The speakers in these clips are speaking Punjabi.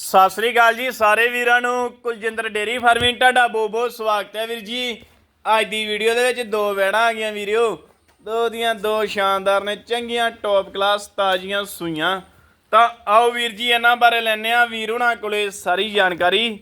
ਸਤਿ ਸ੍ਰੀ ਅਕਾਲ ਜੀ ਸਾਰੇ ਵੀਰਾਂ ਨੂੰ। ਕੁਲਜਿੰਦਰ ਡੇਰੀ ਫਾਰਮਿੰਗ, ਤੁਹਾਡਾ ਬਹੁਤ ਬਹੁਤ ਸਵਾਗਤ ਹੈ ਵੀਰ ਜੀ। ਅੱਜ ਦੀ ਵੀਡੀਓ ਦੇ ਵਿੱਚ ਦੋ ਵੈੜਾਂ ਆ ਗਈਆਂ ਵੀਰਿਓ। ਦੋ ਦੀਆਂ ਦੋ ਸ਼ਾਨਦਾਰ ਨੇ, ਚੰਗੀਆਂ ਟੌਪ ਕਲਾਸ ਤਾਜ਼ੀਆਂ ਸੂਈਆਂ। ਤਾਂ ਆਓ ਵੀਰ ਜੀ, ਇਹਨਾਂ ਬਾਰੇ ਲੈਣੇ ਆ ਵੀਰ ਉਹਨਾਂ ਕੋਲੇ ਸਾਰੀ ਜਾਣਕਾਰੀ।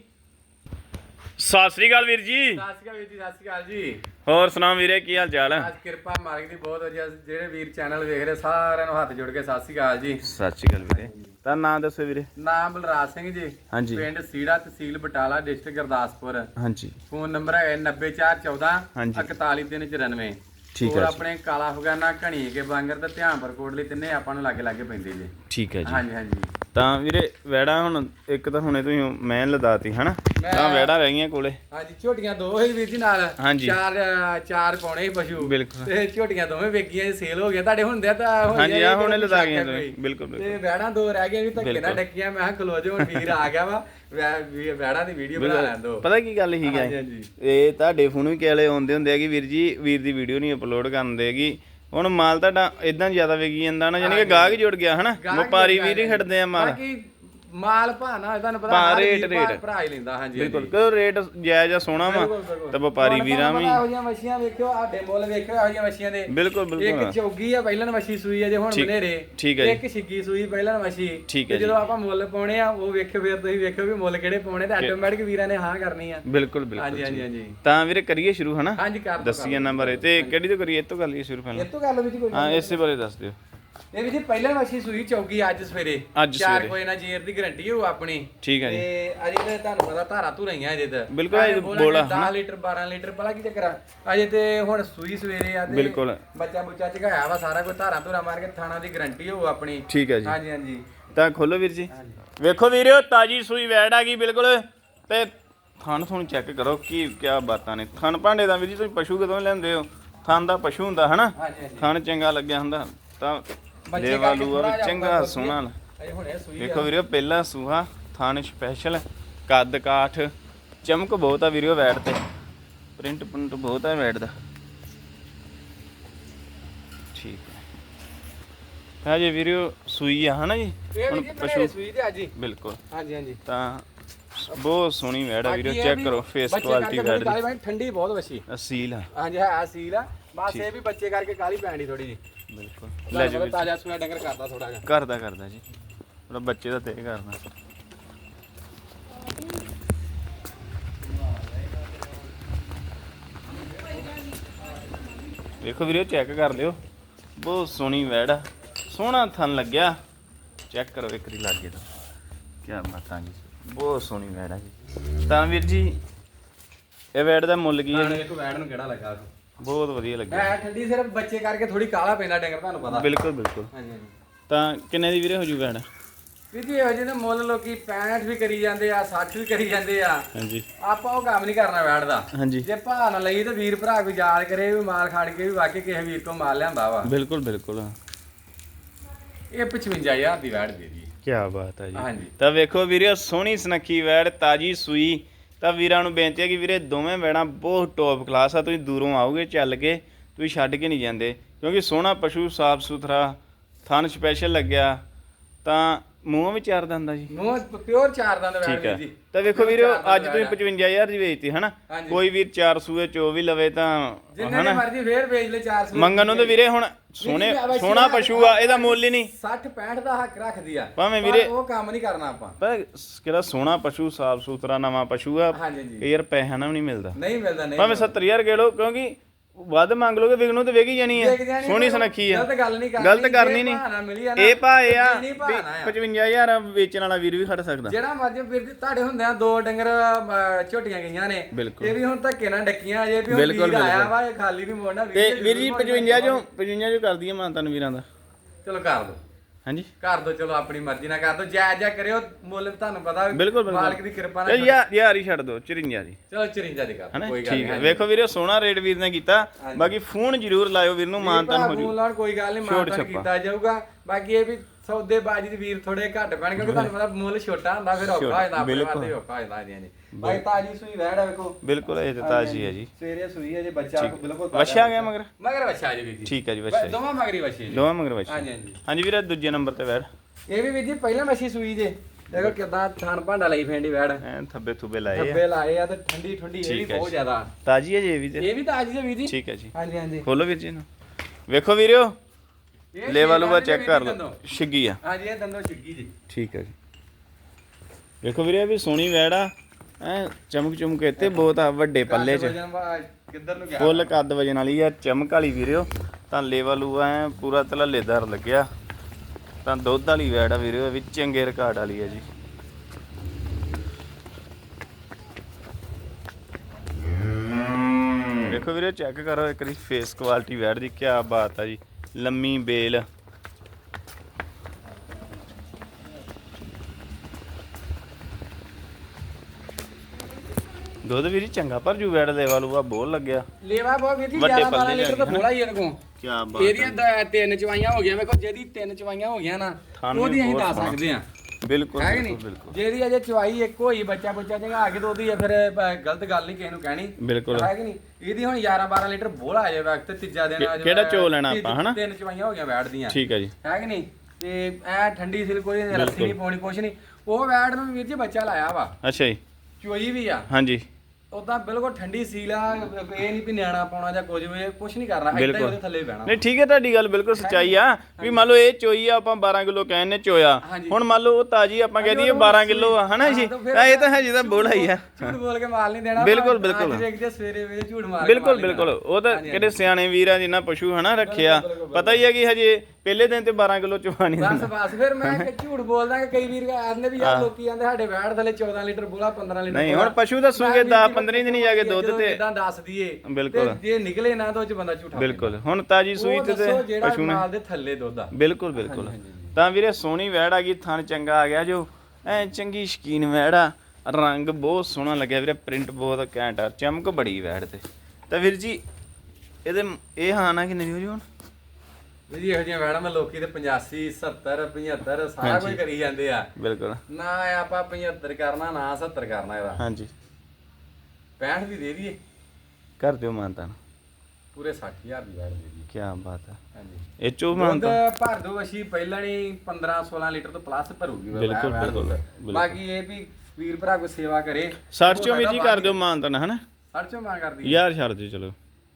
ਸਤਿ ਸ੍ਰੀ ਅਕਾਲ ਵੀਰ ਜੀ। ਸਤਿ ਸ਼੍ਰੀ ਅਕਾਲ ਵੀਰ ਜੀ, ਸਤਿ ਸ਼੍ਰੀ ਅਕਾਲ ਜੀ। ਹੋਰ ਸੁਣਾਓ ਵੀਰੇ ਕੀ ਹਾਲ ਚਾਲ ਹੈ? ਅੱਜ ਕਿਰਪਾ ਮਾਲਕ ਦੀ ਬਹੁਤ ਵਧੀਆ। ਜਿਹੜੇ ਵੀਰ ਚੈਨਲ ਵੇਖ ਰਹੇ ਸਾਰਿਆਂ ਨੂੰ ਹੱਥ ਜੋੜ ਕੇ ਸਤਿ ਸ਼੍ਰੀ ਅਕਾਲ ਜੀ। ਸਤਿ ਸ੍ਰੀ ਅਕਾਲ ਵੀਰੇ। ਤਾਂ ਨਾਂ ਦੱਸੋ ਵੀਰੇ। ਨਾਮ ਬਲਰਾਜ ਸਿੰਘ ਜੀ। ਹਾਂਜੀ। ਪਿੰਡ ਸੀੜਾ ਤਹਿਸੀਲ ਬਟਾਲਾ ਡਿਸਟ੍ਰਿਕਟ ਗੁਰਦਾਸਪੁਰ। ਹਾਂਜੀ। ਫੋਨ ਨੰਬਰ ਹੈ 90414 ਹਾਂਜੀ। 41394 ਠੀਕ ਹੈ। ਆਪਣੇ ਕਾਲਾ ਫਗਾਨਾ ਘਣੀ ਕੇ ਬਾਂਗਰ ਤੇ ਧਿਆਨਪੁਰ ਕੋਟ ਲਈ ਤਿੰਨੇ ਆਪਾਂ ਨੂੰ ਲਾਗੇ ਲਾਗੇ ਪੈਂਦੇ ਜੀ। ਠੀਕ ਹੈ ਜੀ। ਹਾਂਜੀ ਹਾਂਜੀ। ਤਾਂ ਵੀਰੇ ਵੈੜਾ ਹੁਣ ਇੱਕ ਤਾਂ ਹੁਣੇ ਤੁਸੀਂ ਮੈਂ ਲਦਾਤੀ ਹਨਾ ਤਾਂ ਵੈੜਾ ਰਹਿ ਗਈਆਂ ਕੋਲੇ ਹਾਂਜੀ ਝੋਟੀਆਂ ਦੋ ਹੀ ਵੀਰ ਜੀ ਨਾਲ ਹਾਂਜੀ। ਚਾਰ ਅ, ਚਾਰ ਪਾਉਣੇ ਸੀ ਪਸ਼ੂ ਬਿਲਕੁਲ। ਤੇ ਝੋਟੀਆਂ ਦੋਵੇਂ ਵੇਗੀਆਂ ਸੇਲ ਹੋ ਗਈਆਂ ਤੁਹਾਡੇ ਹੁੰਦੇ ਤਾਂ ਹਾਂਜੀ, ਹੀ ਆਹ ਕਿਹੜਾ ਹੁਣੇ ਲਦਾ ਗਈਆਂ ਹੈ ਤੁਸੀਂ। ਕੋਈ। ਬਿਲਕੁਲ, ਬਿਲਕੁਲ। ਤੇ ਵੈੜਾਂ ਦੋ ਰਹਿ ਗਈਆਂ ਵੀ ਧੱਕੇ ਨਾਲ। ਡੱਕੀਆਂ ਮੈਂ ਕਿਹਾ ਖਲੋ ਜੋ ਹੁਣ ਵੀਰ ਆ ਗਿਆ ਵਾ ਵੈ- ਵੀ ਵੈੜਾਂ ਦੀ ਵੀਡੀਓ ਬਣਾ ਲੈਣ ਦੋ ਪਤਾ ਕੀ ਗੱਲ ਹਾਂਜੀ, ਹਾਂਜੀ। ਇਹ ਤੁਹਾਡੇ ਫੋਨ ਵੀ ਕਿਹਲੇ ਆਉਂਦੇ ਹੁੰਦੇ ਆ ਕਿ ਵੀਰ ਜੀ ਵੀਰ ਦੀ ਵੀਡੀਓ ਨਹੀਂ ਅਪਲੋਡ ਕਰਨ ਦੇਗੀ ਹੁਣ ਮਾਲ ਤੁਹਾਡਾ ਇਦਾਂ ਜ਼ਿਆਦਾ ਵਿਕੀ ਜਾਂਦਾ ਨਾ ਯਾਨੀ ਕਿ ਗਾਹਕ ਜੁੜ ਗਿਆ ਹਨਾ? ਵਪਾਰੀ ਵੀਰ ਹੀ ਖੜਦੇ ਆ ਮਾਲ। ਬਾਕੀ ਮਾਲ ਭਾਣਾ ਤੁਹਾਨੂੰ ਪਤਾ ਹਰ ਰੇਟ- ਭਾ- ਰੇਟ। ਭਰਾ ਹੀ ਲੈਂਦਾ ਹਾਂਜੀ ਬਿਲਕੁਲ। ਕਿਉਂ ਰੇਟ ਜਾਇਜ਼ ਆ ਸੋਹਣਾ ਵਾ ਬਿਲਕੁਲ, ਬਿਲਕੁਲ। ਤੇ ਵਪਾਰੀ ਵੀਰਾਂ ਵੀ ਇਹੋ ਜਿਹੀਆਂ ਮੱਛੀਆਂ ਵੇਖਿਓ ਆ ਡੇਮੋਲ ਵੇਖਿਓ ਇਹੋ ਜਿਹੀਆਂ ਮੱਛੀਆਂ ਦੇ। ਬਿਲਕੁਲ ਬਿਲਕੁਲ ਇੱਕ ਚੌਗੀ ਆ ਪਹਿਲਾਂ ਮੱਛੀ ਸੂਈ ਆ ਜੇ ਹੁਣ ਠੀਕ- ਬਨੇਰੇ। ਠੀਕ ਹੈ ਜੀ। ਇੱਕ ਛਿੱਗੀ ਸੂਈ ਪਹਿਲਾਂ ਮੱਛੀ। ਠੀਕ ਹੈ ਤੇ ਜਦੋਂ ਆਪਾਂ ਮੁੱਲ ਪਾਉਣੇ ਆ ਉਹ ਵੇਖਿਓ ਫਿਰ ਤੁਸੀਂ ਵੇਖਿਓ ਵੀ ਮੁੱਲ ਕਿਹੜੇ ਪਾਉਣੇ ਤੇ ਆਟੋਮੈਟਿਕ ਵੀਰਾਂ ਨੇ ਹਾਂ ਕਰਨੀ ਆ। ਬਿਲਕੁਲ ਹਾਂਜੀ ਬਿਲਕੁਲ ਹਾਂਜੀ ਹਾਂਜੀ ਤਾਂ ਵੀਰੇ ਕਰੀਏ ਸ਼ੁਰੂ ਹਨਾ? ਹਾਂਜੀ ਕਰ ਦੋ ਦੱਸੀ ਇਹਨਾਂ ਬਾਰੇ ਤੇ ਕਿਹੜੀ ਤੋਂ ਕਰੀਏ ਇਹ ਤੋਂ ਕਰ ਲਈਏ ਸ਼ੁਰੂ ਪਹਿਲਾਂ। ਇਹ ਤੋਂ ਗੱਲ ਵਿੱਚ ਕੋਈ ਹਾਂ ਇਸੇ ਬਾਰੇ ਦੱਸ ਦਿਓ। ਇਹ ਵੀ ਜੀ ਪਹਿਲਾਂ ਮੱਛੀ ਸੂਈ ਚੌਗੀ ਅੱਜ ਸਵੇਰੇ। ਅੱਜ ਚਾਰ ਸਵੇਰੇ। ਕੋਈ ਨਾ ਜੇਰ ਦੀ ਗਾਰੰਟੀ ਹੋ ਆਪਣੀ। ਠੀਕ ਹੈ ਜੀ। ਤੇ ਅਜੇ ਤੇ ਤੁਹਾਨੂੰ ਪਤਾ ਧਾਰਾ ਧੂ ਰਹੀਆਂ ਅਜੇ ਤੇ। ਬਿਲਕੁਲ, ਬੋਲਾ, 10 ਲੀਟਰ 12 ਲੀਟਰ ਪਤਾ ਕੀ ਚੱਕਰ ਅਜੇ ਤੇ ਹੁਣ ਸੂਈ ਸਵੇਰੇ ਆ ਤੇ ਬਿਲਕੁਲ। ਬੱਚਾ ਬੁੱਚਾ ਚਗਾਇਆ ਵਾ ਸਾਰਾ ਕੋਈ ਧਾਰਾ ਧੂਰਾ ਮਾਰ ਕੇ ਥਾਣਾ ਦੀ ਗਾਰੰਟੀ ਹੋ ਆਪਣੀ। ਠੀਕ ਹੈ ਜੀ। ਹਾਂਜੀ ਹਾਂਜੀ। ਤਾਂ ਖੋਲੋ ਵੀਰ ਜੀ। ਵੇਖੋ ਵੀਰਿਓ ਤਾਜੀ ਸੂਈ ਵੈੜ ਆ ਗਈ ਬਿਲਕੁਲ। ਤੇ ਥਣ ਥਣ ਚੈੱਕ ਕਰੋ ਕੀ ਕੀ ਬਾਤਾਂ ਨੇ। ਥਣ ਭਾਂਡੇ ਦਾ ਵੀਰ ਜੀ ਤੁਸੀਂ ਪਸ਼ੂ ਕਦੋਂ ਲੈਂਦੇ ਹੋ? ਥਣ ਦਾ ਪਸ਼ੂ ਹੁੰਦਾ ਹਨਾ? ਥਣ ਚੰਗਾ ਲੱਗਿਆ ਹੁੰਦਾ। ਤਾਂ ਲੇਵਾ ਲੂਆ ਚੰਗਾ ਸੋਹਣਾ ਵੇਖੋ ਵੀਰਿਓ ਪਹਿਲਾ ਸੂਹਾ ਥਣ ਸਪੈਸ਼ਲ ਕੱਦ ਕਾਠ ਚਮਕ ਬਹੁਤ ਆ ਵੀਰਿਓ ਵੈੜ ਤੇ। ਪ੍ਰਿੰਟ ਪ੍ਰਿੰਟ ਬਹੁਤ ਆ ਵੈੜ ਦਾ। ਠੀਕ ਹੈ ਹਜੇ ਵੀਰਿਓ ਸੂਈ ਆ ਹਨਾ ਜੀ? ਹੁਣ ਜੀ ਪਸ਼ੂ ਸੂਈ ਤੇ ਅੱਜ ਹੀ ਬਿਲਕੁਲ। ਹਾਂਜੀ ਹਾਂਜੀ। ਤਾਂ ਬਹੁਤ ਸੋਹਣੀ ਵੈੜ ਆ ਵੀਰੋ ਚੈੱਕ ਕਰੋ ਫੇਸ ਕੁਆਲਿਟੀ ਵੈੜ ਦੀ। ਠੰਡੀ ਬਹੁਤ ਵਸੀ ਅਸੀਲ ਆ। ਹਾਂਜੀ ਹੈ ਸੀਲ ਆ। ਬਸ ਇਹ ਵੀ ਬੱਚੇ ਕਰਕੇ ਕਾਲੀ ਪੈਣੀ ਥੋੜੀ ਜੀ। ਬਿਲਕੁਲ। ਲੈ ਲੈ ਜਾਓ ਵੀਰ ਜੀ। ਤਾਜ਼ਾ ਸੂਆ ਡੰਗਰ ਕਰਦਾ ਥੋੜਾ ਜਿਹਾ। ਕਰਦਾ ਕਰਦਾ ਜੀ। ਥੋੜਾ ਬੱਚੇ ਦਾ ਤੇ ਕਰਦਾ ਵੇਖੋ ਵੀਰੋ ਚੈੱਕ ਕਰ ਲਿਓ। ਬਹੁਤ ਸੋਹਣੀ ਵੈੜ ਆ। ਸੋਹਣਾ ਥਣ ਲੱਗਿਆ। ਚੈੱਕ ਕਰੋ ਇੱਕ ਵਾਰੀ ਲੱਗੇ ਤਾਂ। ਕੀ ਬਾਤਾਂ ਜੀ। ਬਹੁਤ ਸੋਹਣੀ ਵੈੜ ਆ ਜੀ। ਤਾਂ ਵੀਰ ਜੀ ਇਹ ਵੈੜ ਦਾ ਮੁੱਲ ਕੀ ਹੈ ਜੀ? ਵੇਖੋ ਵੈੜ ਨੂੰ ਕਿਹੜਾ ਲੱਗਾ? ਬਹੁਤ ਵਧੀਆ ਲੱਗਿਆ। ਹੈ ਠੰਡੀ ਸਿਰਫ ਬੱਚੇ ਕਰਕੇ ਥੋੜੀ ਕਾਲਾ ਪੈਂਦਾ ਡੰਗਰ ਤੁਹਾਨੂੰ ਪਤਾ। ਬਿਲਕੁਲ ਬਿਲਕੁਲ। ਹਾਂਜੀ ਹਾਂਜੀ। ਤਾਂ ਕਿੰਨੇ ਦੀ ਵੀਰੇ ਹੋ ਜੂ ਵੈੜ ਵੀ ਜੀ ਇਹੋ ਜਿਹੇ ਨੇ ਮੁੱਲ ਲੋਕੀ 65 ਵੀ ਕਰੀ ਜਾਂਦੇ ਆ 60 ਵੀ ਕਰੀ ਜਾਂਦੇ ਆ। ਹਾਂਜੀ। ਆਪਾਂ ਉਹ ਕੰਮ ਨਹੀਂ ਕਰਨਾ ਵੈੜ ਦਾ। ਹਾਂਜੀ। ਜੇ ਭਾਅ ਨਾ ਲਈ ਤੇ ਵੀਰ ਭਰਾ ਕੋਈ ਯਾਦ ਕਰੇ ਵੀ ਮਾਲ ਖੜ ਕੇ ਵੀ ਵਾਕਿਆ ਕਿਸੇ ਵੀਰ ਤੋਂ ਮਾਲ ਲਿਆਂਦਾ ਵਾ। ਬਿਲਕੁਲ ਬਿਲਕੁਲ। ਇਹ 55000 ਦੀ ਵੈੜ ਦੇ ਦੀ ਕੀ ਬਾਤ ਹੈ ਜੀ। ਹਾਂਜੀ। ਤਾਂ ਵੇਖੋ ਵੀਰੇ ਸੋਹਣੀ ਸੁਨੱਖੀ ਵੈੜ ਤਾਜੀ ਸੂਈ ਤਾਂ ਵੀਰਾਂ ਨੂੰ ਬੇਨਤੀ ਹੈ ਕਿ ਵੀਰੇ ਦੋਵੇਂ ਵੈੜਾਂ ਬਹੁਤ ਟੌਪ ਕਲਾਸ ਆ ਤੁਸੀਂ ਦੂਰੋਂ ਆਓਗੇ ਚੱਲ ਕੇ ਤੁਸੀਂ ਛੱਡ ਕੇ ਨਹੀਂ ਜਾਂਦੇ। ਕਿਉਂਕਿ ਸੋਹਣਾ ਪਸ਼ੂ ਸਾਫ਼ ਸੁਥਰਾ ਥਣ ਸਪੈਸ਼ਲ ਲੱਗਿਆ ਤਾਂ ਮੂੰਹ ਵੀ ਚਾਰ ਦੰਦਾ ਜੀ। ਮੂੰਹ ਪਿਓਰ ਚਾਰ ਦੰਦ ਵੈੜ ਵੀਰ ਜੀ। ਤਾਂ ਵੇਖੋ ਵੀਰੇ ਅੱਜ ਤੁਸੀਂ ਵੈੜ ਆ। 55000 ਦੀ ਵੇਚਤੀ ਹਨਾ। ਕੋਈ ਵੀਰ 4 ਸੂਏ ਚੋ ਵੀ ਲਵੇ ਤਾਂ ਜਿੰਨੇ ਮਰਜ਼ੀ ਫੇਰ ਵੇਚ ਲੈ 400 ਮੰਗਣ ਨੂੰ ਤੇ ਵੀਰੇ ਹੁਣ ਸੋਹਣੇ ਸੋਹਣਾ ਪਸ਼ੂ ਆ ਇਹਦਾ ਮੁੱਲ ਹੀ ਨਹੀਂ। 60 65 ਦਾ ਹੱਕ ਰੱਖਦੀ ਆ। ਭਾਵੇਂ ਵੀਰੇ- ਉਹ ਕੰਮ ਨਹੀਂ ਕਰਨਾ ਆਪਾਂ। ਪਰ ਕਿਹੜਾ ਸੋਹਣਾ ਪਸ਼ੂ ਸਾਫ਼ ਸੁਥਰਾ ਨਵਾਂ ਪਸ਼ੂ ਆ ਹਾਂਜੀ ਜੀ ਇਹ ਯਾਰ ਪੈਸਾ ਨਾਲ ਵੀ ਨਹੀਂ ਮਿਲਦਾ। ਨਹੀਂ ਮਿਲਦਾ ਨਹੀਂ ਭਾਵੇਂ 70000 ਕੇ ਲੋ ਕਿਉਂਕਿ ਵੱਧ ਮੰਗ ਲੋਗੇ ਵਿਗਣੂ ਤੇ ਵੇਗੀ ਜਾਣੀ ਆ। ਸੋਹਣੀ ਸੁਨੱਖੀ ਆ। ਗਲਤ ਗੱਲ ਨਹੀਂ ਕਰਨੀ ਗਲਤ ਕਰਨੀ ਜੇ ਨਹੀਂ ਇਹ ਭਾਏ ਆ ਨਹੀਂ ਬਹਾਨਾ ਆ। 55000 ਵੇਚਣ ਵਾਲਾ ਵੀਰ ਵੀ ਖੜ ਸਕਦਾ। ਜਿਹੜਾ ਮਰਜ਼ੀ ਵੀਰ ਜੀ ਤੁਹਾਡੇ ਹੁੰਦੇ ਆ ਦੋ ਡੰਗਰ ਝੋਟੀਆਂ ਗਈਆਂ ਨੇ। ਇਹ ਵੀ ਹੁਣ ਧੱਕੇ ਨਾਲ ਡੱਕੀਆਂ ਅਜੇ ਵੀ ਬਿਲਕੁਲ, ਵੀਰ ਆਇਆ। ਵਾ ਇਹ ਖਾਲੀ ਨਹੀਂ ਮੋੜਨਾ ਵੀਰ ਜੀ ਜ਼ਰੂਰ 55 ਚੋਂ 55 ਚੋਂ ਕਰਦੀ ਆ ਮਾਂ ਤੁਹਾਨੂੰ ਵੀਰਾਂ ਦਾ। ਚਲੋ ਕਰ ਦੋ। ਹਾਂਜੀ। ਕਰ ਦੋ ਚਲੋ ਆਪਣੀ ਮਰਜ਼ੀ ਨਾਲ ਕਰ ਦੋ। ਜਾਇਜ਼ ਜਾ ਕਰਿਓ ਮੁੱਲ ਤੁਹਾਨੂੰ ਪਤਾ ਬਿਲਕੁਲ ਬਿਲਕੁਲ। ਮਾਲਕ ਦੀ ਕਿਰਪਾ ਨਾਲ ਯਾਰ ਯਾਰ ਹੀ ਛੱਡ ਦਿਓ 54 ਦੀ। ਚਲੋ 54 ਦੀ ਕਰ ਕੋਈ ਗੱਲ ਠੀਕ ਹੈ। ਨਹੀਂ ਵੇਖੋ ਵੀਰੇ ਸੋਹਣਾ ਰੇਟ ਵੀਰ ਨੇ ਕੀਤਾ। ਬਾਕੀ ਫੋਨ ਜ਼ਰੂਰ ਲਾਇਓ ਵੀਰ ਨੂੰ ਮਾਨਤਨ ਹੋ ਜੂ। ਕੋਈ ਗੱਲ ਨਹੀਂ ਮਾਨਤਨ। ਕੀਤਾ ਜਾਊਗਾ। ਬਾਕੀ ਇਹ ਵੀ ਸੌਦੇ ਬਾਜੀ ਦੇ ਵੀਰ ਥੋੜੇ ਘੱਟ ਪੈਣ ਕਿਉਂਕਿ ਤੁਹਾਨੂੰ ਪਤਾ ਮੁੱਲ ਛੋਟਾ ਹੁੰਦਾ ਫਿਰ ਔਖਾ ਹੋ ਜਾਂਦਾ ਆਪਣੇ। ਵਾਸਤੇ ਔਖਾ ਹੋ ਜਾਂਦਾ ਹਾਂਜੀ ਬਾਈ ਤਾਜੀ ਸੂਈ ਵਹਿੜ ਆ ਵੇਖੋ। ਬਿਲਕੁਲ ਇਹ ਤੇ ਤਾਜ਼ੀ ਹੈ ਜੀ। ਸਵੇਰੇ ਸੂਈ ਹੈ ਜੇ ਬੱਚਾ ਬਿਲਕੁਲ ਵਛਿਆ ਗਿਆ ਮਗਰ? ਮਗਰ ਬੱਚਾ ਜੀ ਵੀਰ ਜੀ। ਠੀਕ ਹੈ ਜੀ ਵਛਿਆ ਜੀ। ਦੋਵਾਂ ਮਗਰੀ ਬੱਚੇ ਜੀ। ਦੋਵਾਂ ਮਗਰ ਵਛਿਆ ਹਾਂਜੀ ਹਾਂਜੀ। ਹਾਂਜੀ ਵੀਰੇ ਦੂਜੇ ਨੰਬਰ ਤੇ ਵੈੜ। ਇਹ ਵੀ ਵੀਰ ਜੀ ਪਹਿਲਾਂ ਮੱਛੀ ਸੂਈ ਜੇ। ਦੇਖੋ ਕਿਦਾਂ ਥਾਨ ਭਾਂਡਾ ਲਈ ਫੈਂਡੀ ਵੈੜ। ਐ ਥੱਬੇ ਥੁੱਬੇ ਲਾਏ ਆ। ਥੱਬੇ ਲਾਏ ਆ ਤੇ ਠੰਡੀ ਠੰਡੀ ਇਹ ਵੀ ਬਹੁਤ ਜੀ। ਜ਼ਿਆਦਾ। ਤਾਜੀ ਹੈ ਜੀ ਇਹ ਵੀ ਤੇ। ਇਹ ਵੀ ਤਾਜੀ ਹੈ ਵੀਰ ਜੀ। ਠੀਕ ਹੈ ਜੀ। ਹਾਂਜੀ ਹਾਂਜੀ। ਖੋਲੋ ਵੀਰ ਜੀ ਨੂੰ ਵੇਖੋ ਵੀਰਿਓ। ਇਹ ਲੇਵਾ ਲੂਵਾ ਛੇ ਚੈੱਕ ਕਰ। ਲਓ। ਛਿੱਗੀ ਆ। ਹਾਂਜੀ ਇਹ ਦੰਦੋ ਛਿੱਗੀ ਜੀ। ਠੀਕ ਹੈ ਜੀ। ਵੇਖੋ ਵੀਰੇ ਇਹ ਵੀ ਸੋਹਣੀ ਵੈੜ ਆ। ਐ ਚਮਕ ਚਮਕ ਇੱਥੇ ਬਹੁਤ ਆ ਵੱਡੇ ਪੱਲੇ 'ਚ। ਵਜਨ ਵਾ- ਕਿੱਧਰ ਨੂੰ ਗਿਆ? ਫੁੱਲ ਕੱਦ ਵਜਨ ਵਾਲੀ ਆ ਚਮਕ ਵਾਲੀ ਵੀਰਿਓ ਤਾਂ ਲੇਵਾ ਲੂਆ ਐ ਪੂਰਾ ਤਲੱਲੇਦਾਰ ਲੱਗਿਆ। ਤਾਂ ਦੁੱਧ ਵਾਲੀ ਵੈੜ ਆ ਵੀਰਿਓ ਇਹ ਵੀ ਚੰਗੇ ਰਿਕਾਰਡ ਵਾਲੀ ਆ ਜੀ। ਵੇਖੋ ਵੀਰੇ ਚੈੱਕ ਕਰੋ ਇੱਕ ਵਾਰੀ ਫੇਸ ਕੁਆਲਿਟੀ ਵੈੜ ਦੀ ਕੀ ਬਾਤ ਆ ਜੀ। ਲੰਮੀ ਬੇਲ। ਦੁੱਧ ਵੀਰੀ ਚੰਗਾ ਪਰ ਜੂ ਵੈੜ ਲੇਵਾ ਲੂਆ ਬਹੁਤ ਲੱਗਿਆ। ਲੇਵਾ ਬਹੁਤ ਵੀਰ ਜੀ ਵੱਡੇ 11 12 ਪੱਲੇ ਲੀਟਰ ਲਿਆਏ ਥੋੜਾ ਹੀ ਇਹਨੂੰ ਕੀ ਬਾਤ ਇਹਦੀਆਂ ਤਾਂ ਤਿੰਨ ਚਵਾਈਆਂ ਹੋ ਗਈਆਂ ਵੇਖੋ ਜਿਹਦੀ ਤਿੰਨ ਚਵਾਈਆਂ ਹੋ ਗਈਆਂ ਨਾ ਥਣ ਵੀ ਉਹਦੀ ਅਸੀਂ ਬਹੁਤ ਦੱਸ ਸੋਹਣਾ। ਸਕਦੇ ਆ। ਬਿਲਕੁਲ ਹੈ ਕਿ ਬਿਲਕੁਲ ਨਹੀਂ। ਬਿਲਕੁਲ। ਜਿਹਦੀ ਅਜੇ ਚਵਾਈ ਇੱਕ ਹੋਈ ਬੱਚਾ ਬੱਚਾ ਚੰਗਾ ਆ ਕੇ ਤਾਂ ਉਹਦੀ ਫਿਰ ਗਲਤ ਗੱਲ ਨਹੀਂ ਕਿਸੇ ਨੂੰ ਕਹਿਣੀ। ਬਿਲਕੁਲ। ਹੈ ਕਿ ਨਹੀਂ? ਇਹਦੀ ਹੁਣ 11 12 ਲੀਟਰ ਬੋਲਾ ਆ ਜਾਏ ਵਕਤ ਤੀਜਾ ਦਿਨ ਆ ਜਾਵੇ। ਕਿਹੜਾ ਚੋ ਲੈਣਾ ਆਪਾਂ, ਹਨਾ? ਤਿੰਨ ਚਵਾਈਆਂ ਹੋ ਗਈਆਂ ਬੈਠਦੀਆਂ ਠੀਕ ਹੈ ਜੀ। ਹੈ ਕਿ ਨਹੀਂ? ਤੇ ਐ ਠੰਡੀ ਸਿਲ ਕੋਈ ਰੱਸੀ ਨਹੀਂ ਪਾਉਣੀ ਕੁਛ ਨਹੀਂ। ਉਹ ਵੈੜ ਨੂੰ ਵੀਰ ਜੀ ਬੱਚਾ ਲਾਇਆ ਵਾ। ਅੱਛਾ ਜੀ। ਚੋਈ ਵੀ ਆ। ਹਾਂਜੀ। ਉਦਾਂ ਬਿਲਕੁਲ ਠੰਡੀ ਸੀਲ ਆ ਇਹ ਨਹੀਂ ਵੀ ਨਿਆਣਾ ਪਾਉਣਾ ਜਾਂ ਕੁਝ ਵੀ ਕੁਛ ਨਹੀਂ ਕਰਨਾ ਏਦਾਂ ਹੀ ਬਿਲਕੁਲ। ਉਹਦੇ ਥੱਲੇ ਬਹਿਣਾ। ਨਹੀਂ ਠੀਕ ਹੈ ਤੁਹਾਡੀ ਗੱਲ ਬਿਲਕੁਲ ਸੱਚਾਈ ਆ। ਵੀ ਮੰਨ ਲਓ ਇਹ ਚੋਈ ਆ ਆਪਾਂ 12 ਕਿਲੋ ਕਹਿੰਨੇ ਚੋਇਆ। ਹਾਂਜੀ। ਹੁਣ ਮੰਨ ਲਓ ਉਹ ਤਾਜੀ ਆਪਾਂ ਕਹਿ ਦਈਏ 12 ਕਿਲੋ ਆ ਹਨਾ ਜੀ? ਹਾਂ, ਤਾਂ ਫਿਰ- ਆ ਇਹ ਤਾਂ ਹੈ ਜਿਹਦਾ ਬੋਲਾ ਹੀ ਆ। ਝੂਠ ਬੋਲ ਕੇ ਮਾਲ ਨਹੀਂ ਦੇਣਾ ਬਿਲਕੁਲ, ਅੱਜ ਬਿਲਕੁਲ। ਦੇਖਦੇ ਸਵੇਰੇ ਵੇਲੇ ਝੂਠ ਮਾਰ ਕੇ ਬਿਲਕੁਲ ਮਾਲ ਨਹੀਂ ਬਿਲਕੁਲ। ਉਹ ਤਾਂ ਹਾਂਜੀ, ਕਿਹੜੇ ਸਿਆਣੇ ਵੀਰ ਆ ਜਿਨ੍ਹਾਂ ਪਸ਼ੂ ਹਨਾ ਰੱਖਿਆ। ਪਤਾ ਹੀ ਹੈ ਕਿ ਹਜੇ ਪਹਿਲੇ ਦਿਨ ਤੇ 12 ਕਿਲੋ ਚੋਆ ਨਹੀਂ ਬਸ ਬਸ ਫਿਰ ਮੈਂ ਕਿ ਝੂਠ ਬੋਲਦਾ ਕਿ ਕਈ ਵੀਰ ਆਂਦੇ ਵੀ ਯਾਰ ਲੋਕੀ ਆਂਦੇ ਸਾਡੇ ਵੈੜ ਥੱਲੇ 14 ਲੀਟਰ ਬੋਲਾ 15 ਲੀਟਰ ਨਹੀਂ। ਹੁਣ ਪਸ਼ੂ ਤਾਂ ਸੂਗੇ ਮੈਂ ਵੀਰ 10 ਜੀ 15 ਦਿਨ ਹੀ ਜਾ ਕੇ ਦੁੱਧ ਤੇ ਜਿੱਦਾਂ ਦੱਸ ਦਈਏ ਬਿਲਕੁਲ। ਜੇ ਨਿਕਲੇ ਨਾ ਤਾਂ ਉਹ ਚ ਬੰਦਾ ਝੂਠਾ ਬਿਲਕੁਲ। ਹੁਣ ਤਾਜੀ ਸੂਈ ਤੇ ਪਸ਼ੂ ਨੇ। ਮਾਲ ਦੇ ਥੱਲੇ ਦੁੱਧ ਆ। ਬਿਲਕੁਲ ਬਿਲਕੁਲ। ਤਾਂ ਵੀਰੇ ਸੋਹਣੀ ਵੈੜ ਆ ਗਈ ਥਣ ਚੰਗਾ ਆ ਗਿਆ ਜੋ। ਐ ਚੰਗੀ ਸ਼ਕੀਨ ਵੈੜ ਆ। ਰੰਗ ਬਹੁਤ ਸੋਹਣਾ ਲੱਗਿਆ ਵੀਰੇ ਪ੍ਰਿੰਟ ਬਹੁਤ ਘੈਂਟ ਆ। ਚਮਕ ਬੜੀ ਵੈੜ ਤੇ। ਤਾਂ ਵੀਰ ਜੀ ਇਹਦੇ ਇਹ ਹਾਂ ਨਾ ਕਿ ਨਹੀਂ ਹੋ ਜੀ ਹੁਣ? ਵੀ ਜੀ ਇਹੋ ਜਿਹੀਆਂ ਵੈੜਾਂ ਮੈਂ ਲੋਕੀ ਤੇ 85 70 75 ਸਾਰਾ ਕੁਝ ਕਰੀ ਜਾਂਦੇ ਆ। ਬਿਲਕੁਲ। ਨਾ ਆਪਾਂ 75 ਕਰਨਾ ਨਾ 70 ਕਰਨਾ ਇਹਦਾ। ਹਾਂਜੀ। 65 ਦੀ ਦੇ ਦਈਏ। ਕਰ ਦਿਓ ਮਾਨਤਾ ਪੂਰੇ 60000 ਦੀ ਵੈੜ ਦੇ ਦਈਏ। ਕੀ ਬਾਤ ਹੈ ਹਾਂਜੀ। ਇਹ ਚੋ ਦੁੱਧ ਮਾਨਤਾ। ਭਰ ਦੋ ਵਸ਼ੀ ਪਹਿਲਾਂ ਨਹੀਂ 15 16 ਲੀਟਰ ਤੋਂ ਪਲੱਸ ਭਰੂਗੀ। ਬਿਲਕੁਲ, ਵੈੜ ਬਿਲਕੁਲ, ਦੁੱਧ। ਬਿਲਕੁਲ। ਬਾਕੀ ਇਹ ਵੀ ਵੀਰ ਭਰਾ ਕੋਈ ਸੇਵਾ ਕਰੇ। 60 ਚੋਂ ਜੀ ਕਰ ਦਿਓ ਮਾਨਤਾ ਹਨਾ? ਸੜਚੋ ਮਾਂ ਕਰਦੀ ਯਾਰ ਛੱਡ ਦਿਓ ਚਲੋ।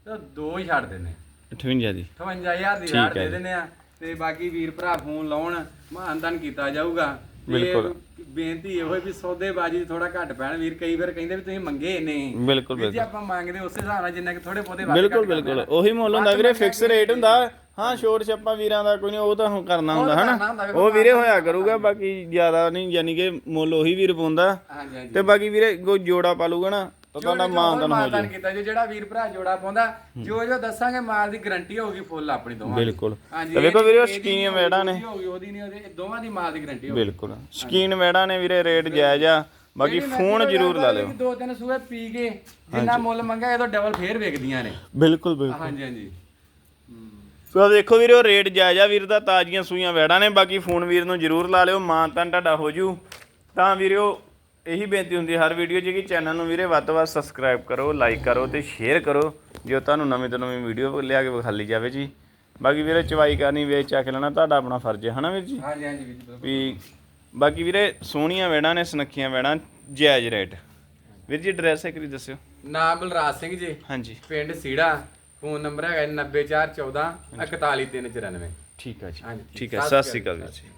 ਤੇ ਦੋ ਹੀ ਛੱਡ ਦਿੰਨੇ 58 ਦੀ। 58000 ਦੀ ਠੀਕ ਹੈ ਦੇ ਜੀ। ਦਿੰਨੇ ਆ। ਤੇ ਬਾਕੀ ਵੀਰ ਭਰਾ ਫੋਨ ਲਾਉਣ ਮਾਨਦਾਨ ਕੀਤਾ ਜਾਊਗਾ। ਬਿਲਕੁਲ। ਬੇਨਤੀ ਇਹੋ ਵੀ ਸੌਦੇਬਾਜੀ ਥੋੜਾ ਘੱਟ ਪੈਣ। ਵੀਰ ਕਈ ਵਾਰ ਕਹਿੰਦੇ ਵੀ ਤੁਸੀਂ ਮੰਗੇ ਨਹੀਂ ਬਿਲਕੁਲ ਜੀ ਆਪਾਂ ਮੰਗਦੇ ਉਸੇ ਹਿਸਾਬ ਨਾਲ ਜਿੰਨਾ ਕਿ ਥੋੜੇ ਵੱਧ ਬਿਲਕੁਲ ਬਿਲਕੁਲ। ਉਹੀ ਮੁੱਲ ਹੁੰਦਾ ਵੀਰੇ ਫਿਕਸ ਰੇਟ ਹੁੰਦਾ। ਹਾਂ ਛੋਟ ਛੱਪਾ ਵੀਰਾਂ ਦਾ ਕੋਈ ਨਹੀਂ ਉਹ ਤਾਂ ਹੁਣ ਕਰਨਾ ਹੁੰਦਾ ਹਨਾ? ਉਹ ਵੀਰੇ ਹੋਇਆ ਕਰੂਗਾ ਬਾਕੀ ਜ਼ਿਆਦਾ ਨਹੀਂ ਯਾਨੀ ਕਿ ਮੁੱਲ ਉਹੀ ਵੀਰ ਪਾਉਂਦਾ। ਤੇ ਬਾਕੀ ਵੀਰੇ ਕੋਈ ਜੋੜਾ ਪਾ ਲੂਗਾ ਨਾ ਤਾਂ ਤੁਹਾਡਾ ਮਾਨਦਨ ਹੋ ਜੂ ਕੀਤਾ ਜੀ ਜਿਹੜਾ ਵੀਰ ਭਰਾ ਜੋੜਾ ਪਾਉਂਦਾ ਜੋ ਜੋ ਦੱਸਾਂਗੇ ਮਾਲ ਦੀ ਗਾਰੰਟੀ ਹੋਊਗੀ ਫੁੱਲ ਆਪਣੀ ਦੋਵਾਂ ਦੀ। ਬਿਲਕੁਲ। ਹਾਂਜੀ ਤੇ ਵੇਖੋ ਵੀਰੇ ਉਹ ਇਹਦੀ ਸ਼ਕੀਨ ਨਹੀਂ ਵੇੜਾਂ ਨੇ। ਹੋਊਗੀ ਉਹਦੀ ਨਹੀਂ ਉਹਦੇ ਦੋਵਾਂ ਦੀ ਮਾਲ ਦੀ ਗਾਰੰਟੀ ਹੋਊਗੀ। ਬਿਲਕੁਲ। ਸ਼ਕੀਨ ਵੇੜਾਂ ਨੇ ਵੀਰੇ ਰੇਟ ਜਾਇਜ਼ ਆ। ਬਾਕੀ ਜਿਹੜੀ ਫੋਨ ਜ਼ਰੂਰ ਲਾ ਲਿਓ। ਦੋ ਤਿੰਨ ਸੂਏ ਪੀ ਕੇ ਜਿੰਨਾ ਮੁੱਲ ਮੰਗਿਆ ਇਹ ਤੋਂ ਡਬਲ ਫੇਰ ਵੇਚਦੀਆਂ ਨੇ। ਬਿਲਕੁਲ ਬਿਲਕੁਲ। ਹਾਂਜੀ ਹਾਂਜੀ। ਸੋ ਦੇਖੋ ਵੀਰੇ ਉਹ ਰੇਟ ਜਾਇਜ਼ ਆ ਵੀਰ ਦਾ ਤਾਜ਼ੀਆਂ ਸੂਈਆਂ ਵੈੜਾਂ ਨੇ। ਬਾਕੀ ਫੋਨ ਵੀਰ ਨੂੰ ਜ਼ਰੂਰ ਲਾ ਲਿਓ ਮਾਨਤਨ ਤੁਹਾਡਾ ਹੋ ਜੂ। ਤਾਂ ਵੀਰਿਓ ਇਹੀ ਬੇਨਤੀ ਹੁੰਦੀ ਹੈ ਹਰ ਵੀਡੀਓ 'ਚ ਕਿ ਚੈਨਲ ਨੂੰ ਵੀਰੇ ਵੱਧ ਤੋਂ ਵੱਧ ਸਬਸਕ੍ਰਾਈਬ ਕਰੋ ਲਾਈਕ ਕਰੋ ਤੇ ਸ਼ੇਅਰ ਕਰੋ ਜੋ ਤੁਹਾਨੂੰ ਨਵੀਂ ਤੋਂ ਨਵੀਂ ਵੀਡੀਓ ਲਿਆ ਕੇ ਵਿਖਾਲੀ ਜਾਵੇ ਜੀ। ਬਾਕੀ ਵੀਰੇ ਚਵਾਈ ਕਰਨੀ ਵੇਚ ਚੱਕ ਲੈਣਾ ਤੁਹਾਡਾ ਆਪਣਾ ਫਰਜ਼ ਹੈ ਹਨਾ ਵੀਰ ਜੀ? ਹਾਂਜੀ ਹਾਂਜੀ ਵੀਰ ਜੀ ਵੀ ਬਾਕੀ ਵੀਰੇ ਸੋਹਣੀਆਂ ਵੈੜਾਂ ਨੇ ਸੁਨੱਖੀਆਂ ਵੈੜਾਂ ਜਾਇਜ਼ ਰੇਟ ਵੀਰ ਜੀ ਐਡਰੈਸ ਇੱਕ ਵਾਰੀ ਦੱਸਿਓ। ਨਾਮ ਬਲਰਾਜ ਸਿੰਘ ਜੀ। ਹਾਂਜੀ। ਪਿੰਡ ਸੀੜਾ ਫੋਨ ਨੰਬਰ ਹੈਗਾ 90414 41394 ਠੀਕ ਹੈ ਜੀ। ਠੀਕ ਹੈ ਸਤਿ ਸ਼੍ਰੀ ਅਕਾਲ ਵੀਰ ਜੀ।